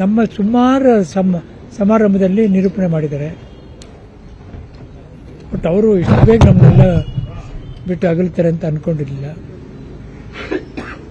ನಮ್ಮ ಸುಮಾರು ಸಮ, ಸಮಾರಂಭದಲ್ಲಿ ನಿರೂಪಣೆ ಮಾಡಿದ್ದಾರೆ. ಬಟ್ ಅವರು ಇಷ್ಟು ಬೇಗ ನಮ್ಮನ್ನೆಲ್ಲ ಬಿಟ್ಟು ಅಗಲ್ತಾರೆ ಅಂತ ಅಂದ್ಕೊಂಡಿರಲಿಲ್ಲ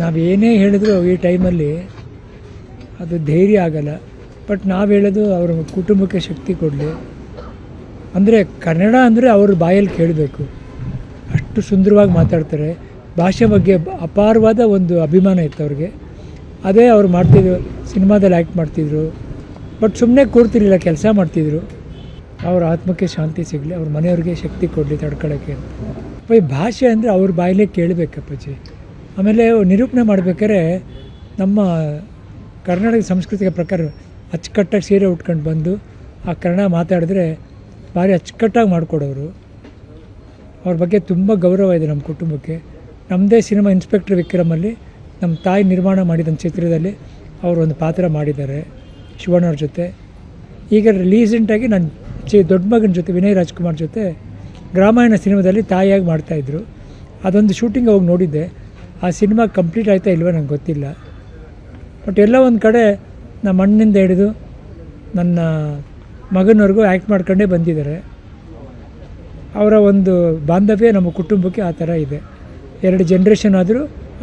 ನಾವು ಏನೇ ಹೇಳಿದ್ರು ಈ ಟೈಮಲ್ಲಿ ಅದು ಧೈರ್ಯ ಆಗಲ್ಲ. ಬಟ್ ನಾವು ಹೇಳೋದು ಅವರ ಕುಟುಂಬಕ್ಕೆ ಶಕ್ತಿ ಕೊಡಲಿ. ಅಂದರೆ ಕನ್ನಡ ಅಂದರೆ ಅವ್ರ ಬಾಯಲ್ಲಿ ಕೇಳಬೇಕು. ಅಷ್ಟು ಸುಂದರವಾಗಿ ಮಾತಾಡ್ತಾರೆ. ಭಾಷೆ ಬಗ್ಗೆ ಅಪಾರವಾದ ಒಂದು ಅಭಿಮಾನ ಇತ್ತು ಅವ್ರಿಗೆ. ಅದೇ ಅವ್ರು ಮಾಡ್ತಿದ್ರು, ಸಿನಿಮಾದಲ್ಲಿ ಆ್ಯಕ್ಟ್ ಮಾಡ್ತಿದ್ರು. ಬಟ್ ಸುಮ್ಮನೆ ಕೂರ್ತಿರಲಿಲ್ಲ, ಕೆಲಸ ಮಾಡ್ತಿದ್ರು. ಅವ್ರ ಆತ್ಮಕ್ಕೆ ಶಾಂತಿ ಸಿಗಲಿ, ಅವ್ರ ಮನೆಯವ್ರಿಗೆ ಶಕ್ತಿ ಕೊಡಲಿ ತಡ್ಕೊಳ್ಳೋಕ್ಕೆ ಅಪ್ಪ ಈ ಭಾಷೆ ಅಂದರೆ ಅವ್ರ ಬಾಯಲ್ಲೇ ಕೇಳಬೇಕಪ್ಪಾಜಿ ಆಮೇಲೆ ನಿರೂಪಣೆ ಮಾಡ್ಬೇಕಾದ್ರೆ ನಮ್ಮ ಕರ್ನಾಟಕ ಸಂಸ್ಕೃತಿಯ ಪ್ರಕಾರ ಅಚ್ಚುಕಟ್ಟಾಗಿ ಸೀರೆ ಉಟ್ಕೊಂಡು ಬಂದು ಆ ಕನ್ನಡ ಮಾತಾಡಿದ್ರೆ ಭಾರಿ ಅಚ್ಚುಕಟ್ಟಾಗಿ ಮಾಡಿಕೊಡೋರು. ಅವ್ರ ಬಗ್ಗೆ ತುಂಬ ಗೌರವ ಇದೆ ನಮ್ಮ ಕುಟುಂಬಕ್ಕೆ. ನಮ್ಮದೇ ಸಿನಿಮಾ ಇನ್ಸ್ಪೆಕ್ಟರ್ ವಿಕ್ರಮಲ್ಲಿ ನಮ್ಮ ತಾಯಿ ನಿರ್ಮಾಣ ಮಾಡಿದ ಚಿತ್ರದಲ್ಲಿ ಅವರು ಒಂದು ಪಾತ್ರ ಮಾಡಿದ್ದಾರೆ ಶಿವಣ್ಣವ್ರ ಜೊತೆ. ಈಗ ರೀಸೆಂಟಾಗಿ ನನ್ನ ಚಿ ದೊಡ್ಡ ಮಗನ ಜೊತೆ ವಿನಯ್ ರಾಜ್ಕುಮಾರ್ ಜೊತೆ ಗ್ರಾಮಾಯಣ ಸಿನಿಮಾದಲ್ಲಿ ತಾಯಿಯಾಗಿ ಮಾಡ್ತಾಯಿದ್ರು ಅದೊಂದು ಶೂಟಿಂಗ್ ಹೋಗಿ ನೋಡಿದ್ದೆ. ಆ ಸಿನಿಮಾ ಕಂಪ್ಲೀಟ್ ಆಯ್ತಾ ಇಲ್ವೋ ನಂಗೆ ಗೊತ್ತಿಲ್ಲ. ಬಟ್ ಎಲ್ಲ ಒಂದು ಕಡೆ ನಮ್ಮ ಅಣ್ಣಿಂದ ಹಿಡಿದು ನನ್ನ ಮಗನವರೆಗೂ ಆ್ಯಕ್ಟ್ ಮಾಡ್ಕೊಂಡೇ ಬಂದಿದ್ದಾರೆ. ಅವರ ಒಂದು ಬಾಂಧವ್ಯ ನಮ್ಮ ಕುಟುಂಬಕ್ಕೆ ಆ ಥರ ಇದೆ. ಎರಡು ಜನ್ರೇಷನ್ ಆದರೂ